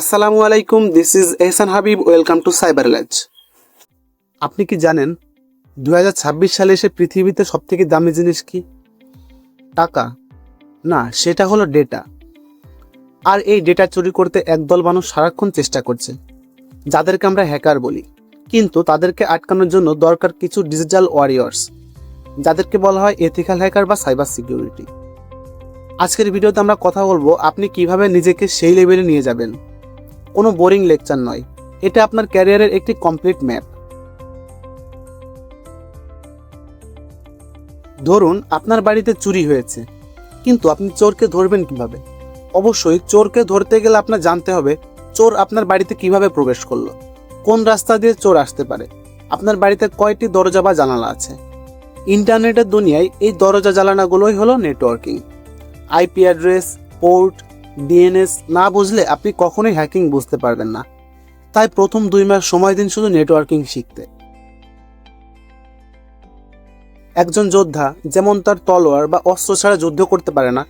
আসসালামু আলাইকুম this is Ehsan Habib welcome to cyber labs আপনি কি জানেন দু হাজার ছাব্বিশ সালে এসে পৃথিবীতে সবথেকে দামি জিনিস কি? টাকা। না, সেটা হলো ডেটা আর এই ডেটা চুরি করতে একদল মানুষ সারাক্ষণ চেষ্টা করছে, যাদেরকে আমরা হ্যাকার বলি। কিন্তু তাদেরকে আটকানোর জন্য দরকার কিছু ডিজিটাল ওয়ারিয়র্স যাদেরকে বলা হয় এথিক্যাল হ্যাকার বা সাইবার সিকিউরিটি আজকের ভিডিওতে আমরা কথা বলব, আপনি কীভাবে নিজেকে সেই লেভেলে নিয়ে যাবেন। কোনো বোরিং লেকচার নয়। এটা আপনার ক্যারিয়ারের একটি কমপ্লিট ম্যাপ ধরুন, আপনার বাড়িতে চুরি হয়েছে। কিন্তু আপনি চোরকে ধরবেন কীভাবে? অবশ্যই চোরকে ধরতে গেলে আপনার জানতে হবে, চোর আপনার বাড়িতে কীভাবে প্রবেশ করল? কোন রাস্তা দিয়ে চোর আসতে পারে? আপনার বাড়িতে কয়টি দরজা বা জানালা আছে? ইন্টারনেটের দুনিয়ায় এই দরজা জানালাগুলোই হলো networking IP address port DNS না বুঝলে আপনি কখনোই হ্যাকিং বুঝতে পারবেন না। তাই প্রথম দুই মাস সময় দিন শুধু নেটওয়ার্কিং শিখতে। একজন যোদ্ধা যেমন তার তলোয়ার বা অস্ত্র ছাড়া যুদ্ধ করতে পারে না,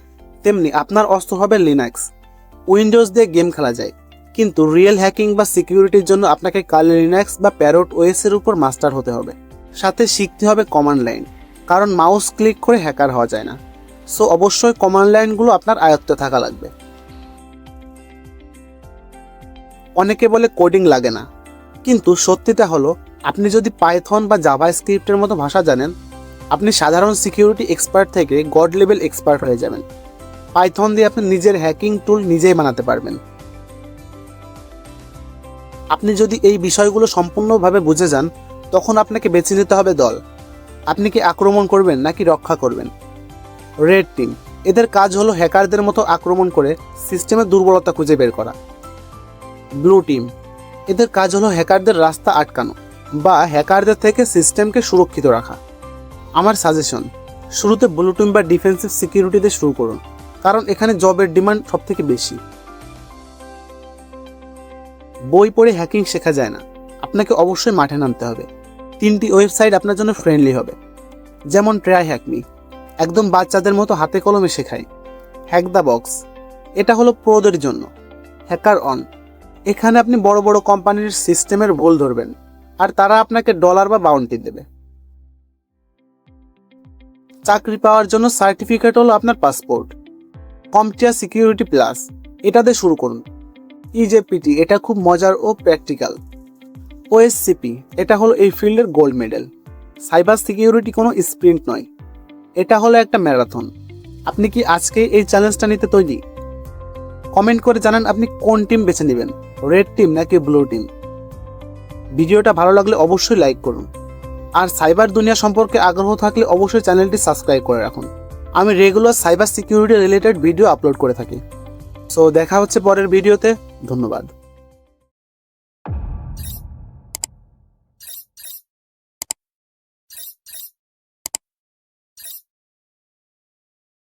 তেমনি আপনার অস্ত্র হবে লিনাক্স উইন্ডোজ দিয়ে গেম খেলা যায়। কিন্তু রিয়েল হ্যাকিং বা সিকিউরিটির জন্য আপনাকে কালি লিনাক্স বা প্যারোট ওএস এর উপর মাস্টার হতে হবে। সাথে শিখতে হবে কমান্ড লাইন কারণ মাউস ক্লিক করে হ্যাকার হওয়া যায় না। সো অবশ্যই কমান্ড লাইনগুলো আপনার আয়ত্তে থাকা লাগবে। অনেকে বলে কোডিং লাগে না। কিন্তু সত্যিটা হলো, আপনি যদি পাইথন বা জাভা স্ক্রিপ্টের মতো ভাষা জানেন, আপনি সাধারণ সিকিউরিটি এক্সপার্ট থেকে গড লেভেল এক্সপার্ট হয়ে যাবেন। পাইথন দিয়ে আপনি নিজের হ্যাকিং টুল নিজেই বানাতে পারবেন। আপনি যদি এই বিষয়গুলো সম্পূর্ণভাবে বুঝে যান, তখন আপনাকে বেছে নিতে হবে দল। আপনি কি আক্রমণ করবেন নাকি রক্ষা করবেন? রেড টিম এদের কাজ হলো হ্যাকারদের মতো আক্রমণ করে সিস্টেমের দুর্বলতা খুঁজে বের করা। Blue team. এদের কাজ হলো হ্যাকারদের রাস্তা আটকানো বা হ্যাকারদের থেকে সিস্টেমকে সুরক্ষিত রাখা। আমার সাজেশন, শুরুতে ব্লু টিম বা ডিফেন্সিভ সিকিউরিটিতে শুরু করুন, কারণ এখানে জবের ডিমান্ড সব থেকে বেশি। বই পড়ে হ্যাকিং শেখা যায় না, আপনাকে অবশ্যই মাঠে নামতে হবে। তিনটি ওয়েবসাইট আপনার জন্য ফ্রেন্ডলি হবে, যেমন ট্রাই হ্যাকমি একদম বাচ্চাদের মতো হাতে কলমে শেখায় হ্যাক দ্য বক্স, এটা হলো প্রোদের জন্য। হ্যাকার অন এখানে আপনি বড় বড় কোম্পানির সিস্টেমের ভুল ধরবেন, আর তারা আপনাকে ডলার বা বাউন্টি দেবে। চাকরি পাওয়ার জন্য সার্টিফিকেট হলো আপনার পাসপোর্ট কমটিয়া সিকিউরিটি প্লাস এটাতে শুরু করুন। ইজেপিটি এটা খুব মজার ও প্র্যাকটিক্যাল ওএসসিপি এটা হলো এই ফিল্ডের গোল্ড মেডেল সাইবার সিকিউরিটি কোনো স্প্রিন্ট নয়, এটা হলো একটা ম্যারাথন আপনি কি আজকে এই চ্যালেঞ্জটা নিতে তৈরি? কমেন্ট করে জানান আপনি কোন টিম বেছে নেবেন রেড টিম নাকি ব্লু টিম ভিডিওটা ভালো লাগলে অবশ্যই লাইক করুন। আর সাইবার দুনিয়া সম্পর্কে আগ্রহ থাকলে অবশ্যই চ্যানেলটি সাবস্ক্রাইব করে রাখুন। আমি regular cyber security related video upload করে থাকি। সো দেখা হচ্ছে পরের ভিডিওতে ধন্যবাদ।